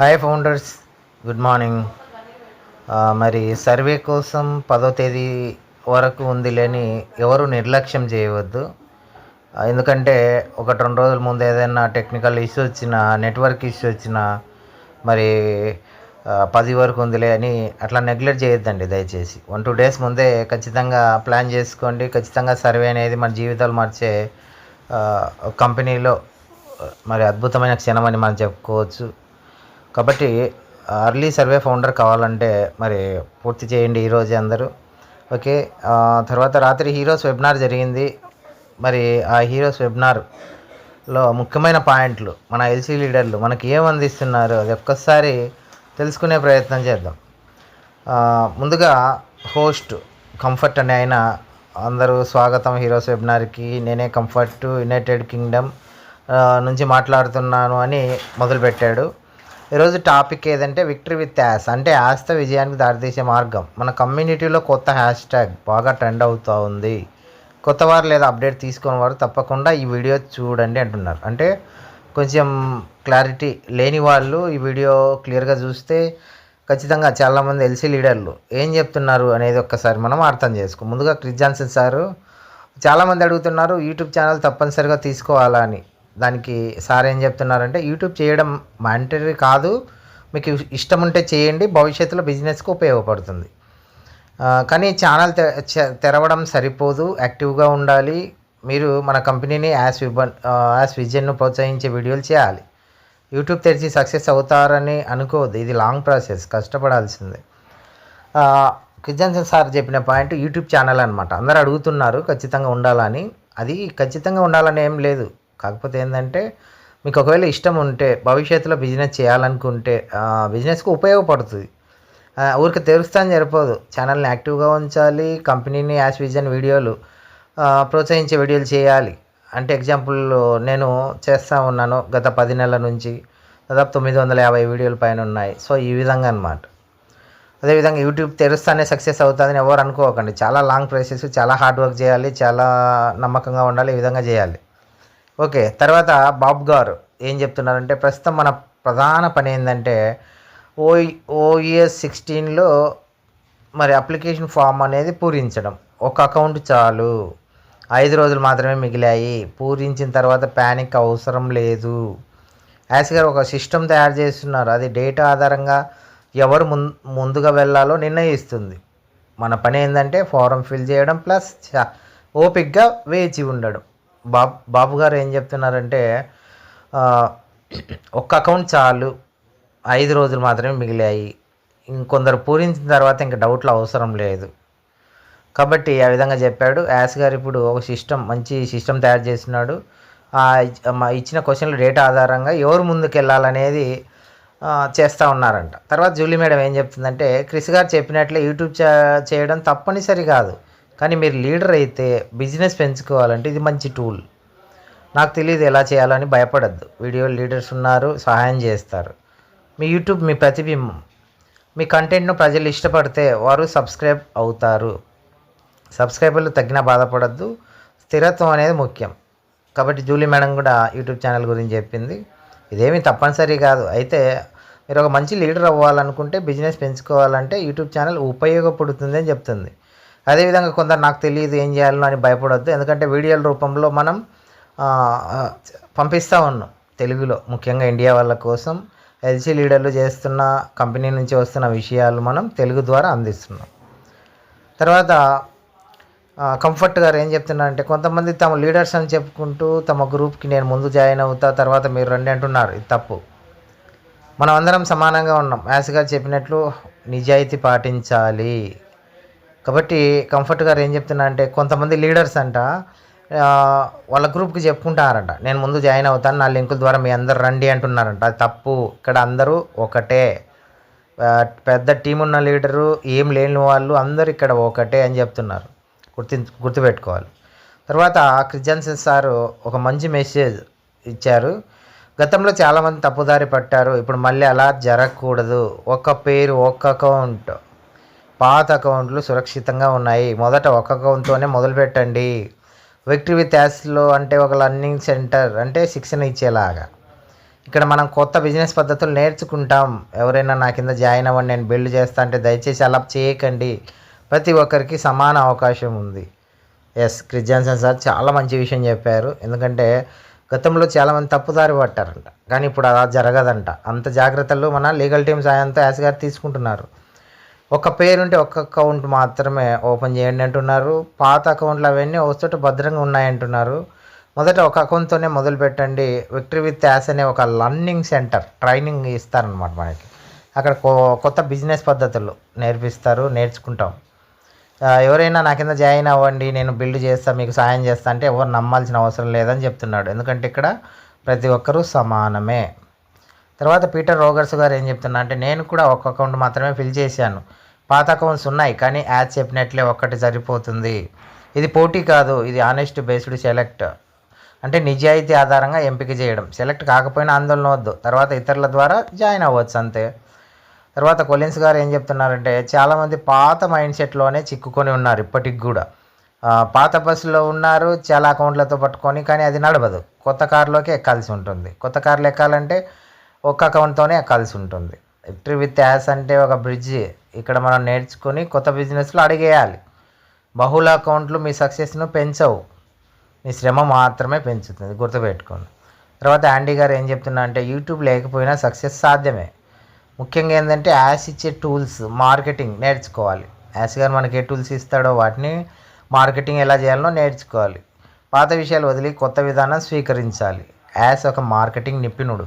Hi founders good morning మరి survey కోసం పదో తేదీ వరకు ఉంది లేని ఎవరు నిర్లక్ష్యం చేయవద్దు. ఎందుకంటే ఒకటి రెండు రోజుల ముందు ఏదైనా టెక్నికల్ ఇష్యూ వచ్చినా నెట్వర్క్ ఇష్యూ వచ్చినా మరి పది వరకు ఉందిలే అని అట్లా నెగ్లెక్ట్ చేయొద్దండి దయచేసి. వన్ టూ డేస్ ముందే ఖచ్చితంగా ప్లాన్ చేసుకోండి. ఖచ్చితంగా సర్వే అనేది మన జీవితాలు మార్చే కంపెనీలో మరి అద్భుతమైన క్షణం అని మనం చెప్పుకోవచ్చు. కాబట్టి అర్లీ సర్వే ఫౌండర్ కావాలంటే మరి పూర్తి చేయండి ఈరోజు అందరూ. ఓకే తర్వాత రాత్రి హీరోస్ వెబినార్ జరిగింది. మరి ఆ హీరోస్ వెబినార్లో ముఖ్యమైన పాయింట్లు మన ఎల్సీ లీడర్లు మనకి ఏం అందిస్తున్నారు అది ఒక్కసారి తెలుసుకునే ప్రయత్నం చేద్దాం. ముందుగా హోస్ట్ కంఫర్ట్ అనే ఆయన అందరూ స్వాగతం హీరోస్ వెబినార్కి నేనే కంఫర్ట్ యునైటెడ్ కింగ్డమ్ నుంచి మాట్లాడుతున్నాను అని మొదలుపెట్టాడు. ఈరోజు టాపిక్ ఏదంటే విక్టరీ విత్ యాస్ అంటే యాస్త విజయానికి దారితీసే మార్గం. మన కమ్యూనిటీలో కొత్త హ్యాష్ ట్యాగ్ బాగా ట్రెండ్ అవుతూ ఉంది. కొత్త వారు లేదా అప్డేట్ తీసుకున్న వారు తప్పకుండా ఈ వీడియో చూడండి అంటున్నారు. అంటే కొంచెం క్లారిటీ లేని వాళ్ళు ఈ వీడియో క్లియర్గా చూస్తే ఖచ్చితంగా చాలామంది ఎల్సీ లీడర్లు ఏం చెప్తున్నారు అనేది ఒక్కసారి మనం అర్థం చేసుకో ముందుగా క్రిస్ జాన్సన్ సారు చాలామంది అడుగుతున్నారు యూట్యూబ్ ఛానల్ తప్పనిసరిగా తీసుకోవాలా అని. దానికి సార్ ఏం చెప్తున్నారంటే యూట్యూబ్ చేయడం మ్యాండటరీ కాదు. మీకు ఇష్టం ఉంటే చేయండి. భవిష్యత్తులో బిజినెస్కి ఉపయోగపడుతుంది. కానీ ఛానల్ తె తెరవడం సరిపోదు. యాక్టివ్గా ఉండాలి. మీరు మన కంపెనీని యాస్ విబన్ యాస్ విజన్ను ప్రోత్సహించే వీడియోలు చేయాలి. యూట్యూబ్ తెరిచి సక్సెస్ అవుతారని అనుకోవద్దు. ఇది లాంగ్ ప్రాసెస్. కష్టపడాల్సిందే. కిజన్సన్ సార్ చెప్పిన పాయింట్ యూట్యూబ్ ఛానల్ అనమాట అందరు అడుగుతున్నారు ఖచ్చితంగా ఉండాలని. అది ఖచ్చితంగా ఉండాలని ఏం లేదు. కాకపోతే ఏంటంటే మీకు ఒకవేళ ఇష్టం ఉంటే భవిష్యత్తులో బిజినెస్ చేయాలనుకుంటే బిజినెస్కు బిజినెస్కి ఉపయోగపడుతుంది. ఊరికి తెరుస్తాను సరిపోదు. ఛానల్ని యాక్టివ్గా ఉంచాలి కంపెనీని యాస్ విజన్ వీడియోలు ప్రోత్సహించే వీడియోలు చేయాలి. అంటే ఎగ్జాంపుల్ నేను చేస్తూ ఉన్నాను గత పది నెలల నుంచి. దాదాపు తొమ్మిది వందల యాభై వీడియోల పైన ఉన్నాయి. సో ఈ విధంగా అనమాట అదేవిధంగా యూట్యూబ్ తెరుస్తానే సక్సెస్ అవుతుందని ఎవరు అనుకోకండి. చాలా లాంగ్ ప్రాసెస్ చాలా హార్డ్ వర్క్ చేయాలి చాలా నమ్మకంగా ఉండాలి ఈ విధంగా చేయాలి. ఓకే తర్వాత బాబు గారు ఏం చెప్తున్నారంటే ప్రస్తుతం మన ప్రధాన పని ఏంటంటే ఓ ఓఈఎస్ సిక్స్టీన్లో మరి అప్లికేషన్ ఫామ్ అనేది పూరించడం. ఒక అకౌంట్ చాలు. ఐదు రోజులు మాత్రమే మిగిలాయి. పూరించిన తర్వాత ప్యానిక్ అవసరం లేదు. యాస్ గారు ఒక సిస్టమ్ తయారు చేస్తున్నారు. అది డేటా ఆధారంగా ఎవరు ముందు ముందుగా వెళ్ళాలో నిర్ణయిస్తుంది. మన పని ఏంటంటే ఫారం ఫిల్ చేయడం ప్లస్ చ- ఓపిక్గా వేచి ఉండడం. బాబు బాబు గారు ఏం చెప్తున్నారంటే ఒక్క అకౌంట్ చాలు ఐదు రోజులు మాత్రమే మిగిలాయి ఇంకొందరు పూరించిన తర్వాత ఇంకా డౌట్లు అవసరం లేదు. కాబట్టి ఆ విధంగా చెప్పాడు. యాస్ గారు ఇప్పుడు ఒక సిస్టమ్ మంచి సిస్టమ్ తయారు చేస్తున్నాడు. ఇచ్చిన క్వశ్చన్ల డేటా ఆధారంగా ఎవరు ముందుకు వెళ్ళాలనేది చేస్తూ ఉన్నారంట. తర్వాత జూలీ మేడం ఏం చెప్తుందంటే క్రిస్ గారు చెప్పినట్లే యూట్యూబ్ చేయడం తప్పనిసరి కాదు. కానీ మీరు లీడర్ అయితే బిజినెస్ పెంచుకోవాలంటే ఇది మంచి టూల్ నాకు తెలియదు ఎలా చేయాలని భయపడద్దు. వీడియో లీడర్స్ ఉన్నారు సహాయం చేస్తారు. మీ యూట్యూబ్ మీ ప్రతిబింబం మీ కంటెంట్ను ప్రజలు ఇష్టపడితే వారు సబ్స్క్రైబ్ అవుతారు. సబ్స్క్రైబర్లు తగ్గిన బాధపడద్దు. స్థిరత్వం అనేది ముఖ్యం. కాబట్టి జూలీ మేడం కూడా యూట్యూబ్ ఛానల్ గురించి చెప్పింది. ఇదేమీ తప్పనిసరి కాదు. అయితే మీరు ఒక మంచి లీడర్ అవ్వాలనుకుంటే బిజినెస్ పెంచుకోవాలంటే యూట్యూబ్ ఛానల్ ఉపయోగపడుతుంది అని చెప్తుంది. అదేవిధంగా కొందరు నాకు తెలియదు ఏం చేయాలో అని భయపడొద్దు. ఎందుకంటే వీడియోల రూపంలో మనం పంపిస్తూ ఉన్నాం తెలుగులో ముఖ్యంగా ఇండియా వాళ్ళ కోసం. ఎల్సీ లీడర్లు చేస్తున్న కంపెనీ నుంచి వస్తున్న విషయాలు మనం తెలుగు ద్వారా అందిస్తున్నాం. తర్వాత కంఫర్ట్ గారు ఏం చెప్తున్నారంటే కొంతమంది తమ లీడర్స్ అని చెప్పుకుంటూ తమ గ్రూప్కి నేను ముందు జాయిన్ అవుతా తర్వాత మీరు రండి అంటున్నారు. ఇది తప్పు. మనం అందరం సమానంగా ఉన్నాం. యాస్ గారు చెప్పినట్లు నిజాయితీ పాటించాలి. కాబట్టి కంఫర్ట్ గారు ఏం చెప్తున్నా అంటే కొంతమంది లీడర్స్ అంట వాళ్ళ గ్రూప్కి చెప్పుకుంటారంట. నేను ముందు జాయిన్ అవుతాను నా లింకుల ద్వారా మీ అందరు రండి అంటున్నారంట. అది తప్పు. ఇక్కడ అందరూ ఒకటే. పెద్ద టీం ఉన్న లీడరు ఏం లేని వాళ్ళు అందరూ ఇక్కడ ఒకటే అని చెప్తున్నారు. గుర్తు గుర్తుపెట్టుకోవాలి. తర్వాత క్రిజన్సన్ సారు ఒక మంచి మెసేజ్ ఇచ్చారు. గతంలో చాలామంది తప్పుదారి పట్టారు. ఇప్పుడు మళ్ళీ అలా జరగకూడదు. ఒక పేరు ఒక్క అకౌంట్. పాత అకౌంట్లు సురక్షితంగా ఉన్నాయి. మొదట ఒక అకౌంట్తోనే మొదలుపెట్టండి విక్టరీ విత్ యాస్లో అంటే ఒక లర్నింగ్ సెంటర్ అంటే శిక్షణ ఇచ్చేలాగా. ఇక్కడ మనం కొత్త బిజినెస్ పద్ధతులు నేర్చుకుంటాం. ఎవరైనా నా కింద జాయిన్ అవ్వండి నేను బిల్డ్ చేస్తా అంటే దయచేసి అలా చేయకండి. ప్రతి ఒక్కరికి సమాన అవకాశం ఉంది. ఎస్ క్రిస్జాన్సన్ సార్ చాలా మంచి విషయం చెప్పారు. ఎందుకంటే గతంలో చాలామంది తప్పుదారి పట్టారంట. కానీ ఇప్పుడు అలా జరగదంట. అంత జాగ్రత్తలు మన లీగల్ టీమ్ సాయంతో యాస్ గారు తీసుకుంటున్నారు. ఒక పేరుంటే ఒక్క అకౌంట్ మాత్రమే ఓపెన్ చేయండి అంటున్నారు. పాత అకౌంట్లు అవన్నీ వస్తుంటే భద్రంగా ఉన్నాయంటున్నారు మొదట ఒక అకౌంట్తోనే మొదలు పెట్టండి. విక్టరీ విత్ యాస్ అనే ఒక లర్నింగ్ సెంటర్ ట్రైనింగ్ ఇస్తారనమాట మనకి. అక్కడ కొ- కొత్త బిజినెస్ పద్ధతులు నేర్పిస్తారు నేర్చుకుంటాం. ఎవరైనా నా కింద జాయిన్ అవ్వండి నేను బిల్డ్ చేస్తా మీకు సాయం చేస్తా అంటే ఎవరు నమ్మాల్సిన అవసరం లేదని చెప్తున్నాడు. ఎందుకంటే ఇక్కడ ప్రతి ఒక్కరూ సమానమే. తర్వాత పీటర్ రోగర్స్ గారు ఏం చెప్తున్నా అంటే నేను కూడా ఒక అకౌంట్ మాత్రమే ఫిల్ చేశాను. పాత అకౌంట్స్ ఉన్నాయి కానీ యాడ్ చెప్పినట్లే ఒక్కటి సరిపోతుంది. ఇది పోటీ కాదు ఇది ఆనెస్ట్ బేస్డ్ సెలెక్ట్ అంటే నిజాయితీ ఆధారంగా ఎంపిక చేయడం. సెలెక్ట్ కాకపోయినా ఆందోళన వద్దు. తర్వాత ఇతరుల ద్వారా జాయిన్ అవ్వచ్చు అంతే. తర్వాత కొలిన్స్ గారు ఏం చెప్తున్నారంటే చాలామంది పాత మైండ్ సెట్లోనే చిక్కుకొని ఉన్నారు ఇప్పటికి కూడా. పాత బస్సులో ఉన్నారు చాలా అకౌంట్లతో పట్టుకొని కానీ అది నడవదు. కొత్త కారులోకి ఎక్కాల్సి ఉంటుంది. కొత్త కార్లు ఎక్కాలంటే ఒక్క అకౌంట్తోనే కలిసి ఉంటుంది. విక్టరీ విత్ యాస్ అంటే ఒక బ్రిడ్జ్ ఇక్కడ మనం నేర్చుకొని కొత్త బిజినెస్లో అడిగేయాలి. బహుళ అకౌంట్లు మీ సక్సెస్ను పెంచవు. మీ శ్రమ మాత్రమే పెంచుతుంది. గుర్తుపెట్టుకోండి. తర్వాత యాండీ గారు ఏం చెప్తున్నా అంటే యూట్యూబ్ లేకపోయినా సక్సెస్ సాధ్యమే. ముఖ్యంగా ఏంటంటే యాస్ ఇచ్చే టూల్స్ మార్కెటింగ్ నేర్చుకోవాలి. యాస్ గారు మనకి ఏ టూల్స్ ఇస్తాడో వాటిని మార్కెటింగ్ ఎలా చేయాలో నేర్చుకోవాలి. పాత విషయాలు వదిలి కొత్త విధానం స్వీకరించాలి. యాస్ ఒక మార్కెటింగ్ నిపుణుడు.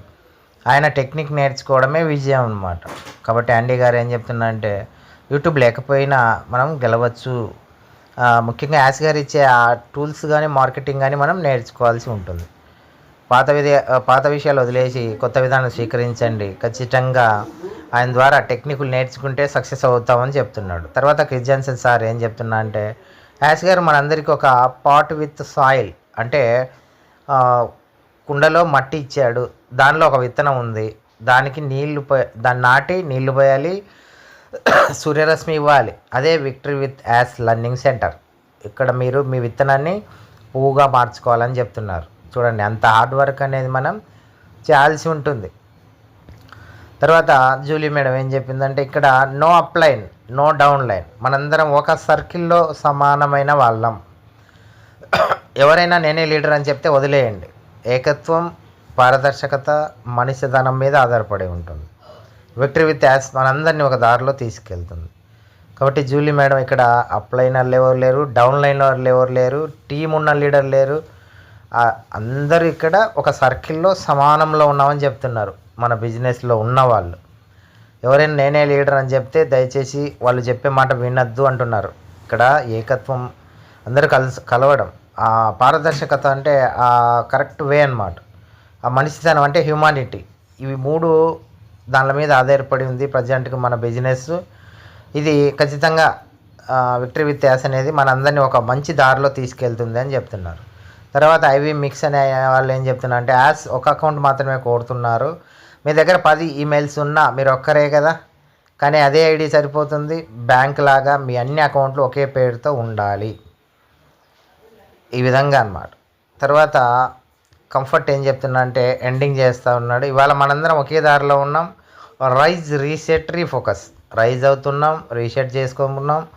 ఆయన టెక్నిక్ నేర్చుకోవడమే విజయం అన్నమాట. కాబట్టి యాండీ గారు ఏం చెప్తున్నారంటే యూట్యూబ్ లేకపోయినా మనం గెలవచ్చు. ముఖ్యంగా యాస్ గారు ఇచ్చే ఆ టూల్స్ కానీ మార్కెటింగ్ కానీ మనం నేర్చుకోవాల్సి ఉంటుంది. పాత విధి పాత విషయాలు వదిలేసి కొత్త విధానం స్వీకరించండి. ఖచ్చితంగా ఆయన ద్వారా టెక్నిక్లు నేర్చుకుంటే సక్సెస్ అవుతామని చెప్తున్నాడు. తర్వాత క్రిస్జన్సన్ సార్ ఏం చెప్తున్నా అంటే యాస్ గారు మనందరికీ ఒక పాట్ విత్ సాయిల్ అంటే కుండలో మట్టి ఇచ్చాడు. దానిలో ఒక విత్తనం ఉంది. దానికి నీళ్ళు పో దాన్ని నాటి నీళ్ళు పోయాలి. సూర్యరశ్మి ఇవ్వాలి. అదే victory with us learning centre. ఇక్కడ మీరు మీ విత్తనాన్ని పువ్వుగా మార్చుకోవాలని చెప్తున్నారు. చూడండి అంత హార్డ్ వర్క్ అనేది మనం చేయాల్సి ఉంటుంది. తర్వాత జూలీ మేడం ఏం చెప్పిందంటే ఇక్కడ no up line no down line. మనందరం ఒక సర్కిల్లో సమానమైన వాళ్ళం. ఎవరైనా నేనే లీడర్ అని చెప్తే వదిలేయండి. ఏకత్వం పారదర్శకత మనిషిధనం మీద ఆధారపడి ఉంటుంది. విక్టరీ విత్ యాస్ మనందరినీ ఒక దారిలో తీసుకెళ్తుంది. కాబట్టి జూలీ మేడం ఇక్కడ అప్ ఎవరు లేరు డౌన్ వాళ్ళు ఎవరు లేరు టీం ఉన్న లీడర్ లేరు. అందరూ ఇక్కడ ఒక సర్కిల్లో సమానంలో ఉన్నామని చెప్తున్నారు. మన బిజినెస్లో ఉన్నవాళ్ళు ఎవరైనా నేనే లీడర్ అని చెప్తే దయచేసి వాళ్ళు చెప్పే మాట వినొద్దు అంటున్నారు. ఇక్కడ ఏకత్వం అందరూ కలిసి కలవడం. ఆ పారదర్శకత అంటే ఆ కరెక్ట్ వే అన్నమాట. ఆ మనిషితనం అంటే హ్యూమానిటీ. ఇవి మూడు దాని మీద ఆధారపడి ఉంది ప్రజెంట్కి మన బిజినెస్. ఇది ఖచ్చితంగా విక్టరీ విత్ యాస్ అనేది మనందరినీ ఒక మంచి దారిలో తీసుకెళ్తుంది అని చెప్తున్నారు. తర్వాత ఐవి మిక్స్ అనే వాళ్ళు ఏం చెప్తున్నారు అంటే యాస్ ఒక అకౌంట్ మాత్రమే కోరుతున్నారు. మీ దగ్గర పది ఈమెయిల్స్ ఉన్నా మీరు ఒక్కరే కదా? కానీ అదే ఐడి సరిపోతుంది. బ్యాంక్ లాగా మీ అన్ని అకౌంట్లు ఒకే పేరుతో ఉండాలి. ఈ విధంగా అన్నమాట. తర్వాత కంఫర్ట్ ఏం చెప్తున్నా అంటే ఎండింగ్ చేస్తూ ఉన్నాడు. ఇవాళ మనందరం ఒకే దారిలో ఉన్నాం. Rise reset refocus. రైజ్ అవుతున్నాం రీసెట్ చేసుకుంటున్నాం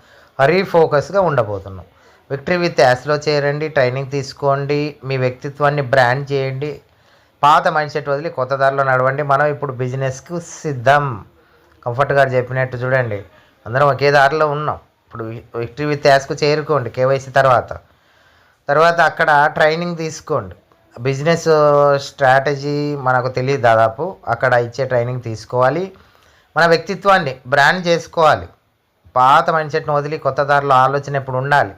రీఫోకస్గా ఉండబోతున్నాం. విక్టరీ విత్ యాస్లో చేరండి ట్రైనింగ్ తీసుకోండి మీ వ్యక్తిత్వాన్ని బ్రాండ్ చేయండి పాత మైండ్ సెట్ వదిలి కొత్త దారిలో నడవండి. మనం ఇప్పుడు బిజినెస్కు సిద్ధం. కంఫర్ట్ గారు చెప్పినట్టు చూడండి. అందరం ఒకే దారిలో ఉన్నాం. ఇప్పుడు విక్టరీ విత్ యాస్కు చేరుకోండి కేవైసీ తర్వాత. తర్వాత అక్కడ ట్రైనింగ్ తీసుకోండి. బిజినెస్ స్ట్రాటజీ మనకు తెలియదు దాదాపు. అక్కడ ఇచ్చే ట్రైనింగ్ తీసుకోవాలి. మన వ్యక్తిత్వాన్ని బ్రాండ్ చేసుకోవాలి. పాత మైండ్ సెట్ను వదిలి కొత్త దారిలో ఆలోచన ఇప్పుడు ఉండాలి.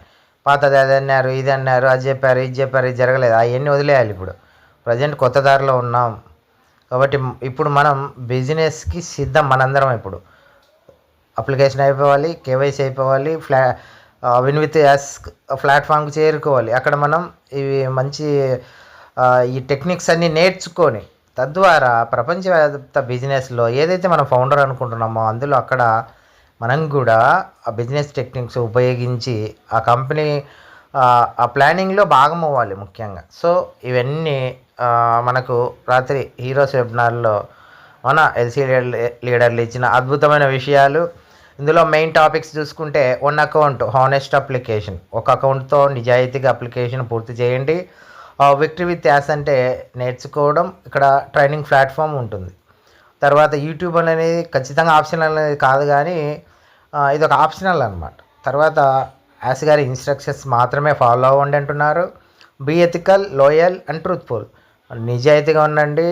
పాతది అది అన్నారు ఇది అన్నారు అది చెప్పారు ఇది చెప్పారు ఇది జరగలేదు. అవన్నీ వదిలేయాలి ఇప్పుడు. ప్రజెంట్ కొత్త దారిలో ఉన్నాం. కాబట్టి ఇప్పుడు మనం బిజినెస్కి సిద్ధం మనందరం ఇప్పుడు. అప్లికేషన్ అయిపోవాలి కేవైసీ అయిపోవాలి ఫ్లా విన్ విత్ యాస్ ప్లాట్ఫామ్కి చేరుకోవాలి. అక్కడ మనం ఇవి మంచి ఈ టెక్నిక్స్ అన్నీ నేర్చుకొని తద్వారా ప్రపంచవ్యాప్త బిజినెస్లో ఏదైతే మనం ఫౌండర్ అనుకుంటున్నామో అందులో అక్కడ మనం కూడా ఆ బిజినెస్ టెక్నిక్స్ ఉపయోగించి ఆ కంపెనీ ఆ ప్లానింగ్లో భాగం అవ్వాలి ముఖ్యంగా. సో ఇవన్నీ మనకు రాత్రి హీరోస్ వెబినార్లో మన ఎల్సీ లీడర్లు ఇచ్చిన అద్భుతమైన విషయాలు ఇందులో మెయిన్ టాపిక్స్ చూసుకుంటే వన్ అకౌంట్ హానెస్ట్ అప్లికేషన్ ఒక అకౌంట్తో నిజాయితీగా అప్లికేషన్ పూర్తి చేయండి. విక్టరీ విత్ యాస్ అంటే నేర్చుకోవడం. ఇక్కడ ట్రైనింగ్ ప్లాట్ఫామ్ ఉంటుంది. తర్వాత యూట్యూబ్ అనేది ఖచ్చితంగా ఆప్షనల్ అనేది కాదు కానీ ఇది ఒక ఆప్షనల్ అనమాట తర్వాత యాస్ గారి ఇన్స్ట్రక్షన్స్ మాత్రమే ఫాలో అవ్వండి అంటున్నారు. Be ethical loyal and truthful నిజాయితీగా ఉండండి.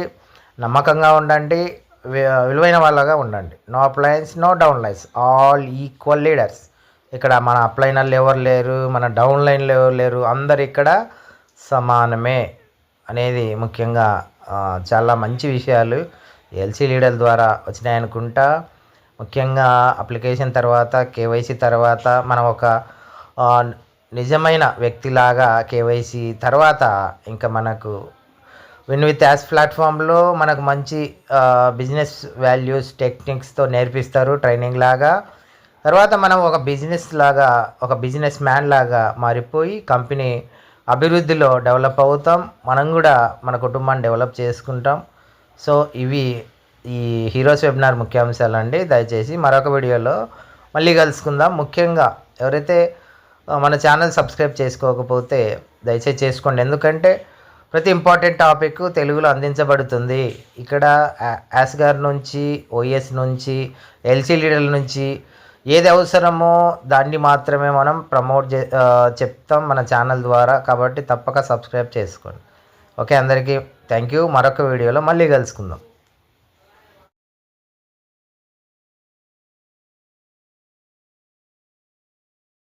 నమ్మకంగా ఉండండి. విలువైన వాళ్ళగా ఉండండి. No uplines no down lines all equal leaders ఇక్కడ మన అప్లైనర్లు ఎవరు లేరు మన డౌన్ లైన్లు ఎవరు లేరు అందరు ఇక్కడ సమానమే అనేది ముఖ్యంగా చాలా మంచి విషయాలు ఎల్సీ లీడర్ ద్వారా వచ్చినాయనుకుంటా ముఖ్యంగా అప్లికేషన్ తర్వాత కేవైసీ తర్వాత మనం ఒక నిజమైన వ్యక్తిలాగా కేవైసీ తర్వాత ఇంకా మనకు విన్ విత్ యాస్ ప్లాట్ఫామ్లో మనకు మంచి బిజినెస్ వాల్యూస్ టెక్నిక్స్తో నేర్పిస్తారు ట్రైనింగ్ లాగా తర్వాత మనం ఒక బిజినెస్ లాగా ఒక బిజినెస్ మ్యాన్ లాగా మారిపోయి కంపెనీ అభివృద్ధిలో డెవలప్ అవుతాం మనం కూడా మన కుటుంబాన్ని డెవలప్ చేసుకుంటాం సో ఇవి ఈ హీరోస్ వెబినార్ ముఖ్యాంశాలు అండి దయచేసి మరొక వీడియోలో మళ్ళీ కలుసుకుందాం ముఖ్యంగా ఎవరైతే మన ఛానల్ సబ్స్క్రైబ్ చేసుకోకపోతే దయచేసి చేసుకోండి ఎందుకంటే ప్రతి ఇంపార్టెంట్ టాపిక్ తెలుగులో అందించబడుతుంది. ఇక్కడ యా- నుంచి ఓఎస్ నుంచి ఎల్సీ లీడర్ల నుంచి ఏది అవసరమో దాన్ని మాత్రమే మనం ప్రమోట్ చే చెప్తాం మన ఛానల్ ద్వారా. కాబట్టి తప్పక సబ్స్క్రైబ్ చేసుకోండి. ఓకే అందరికీ థ్యాంక్ యూ. మరొక వీడియోలో మళ్ళీ కలుసుకుందాం.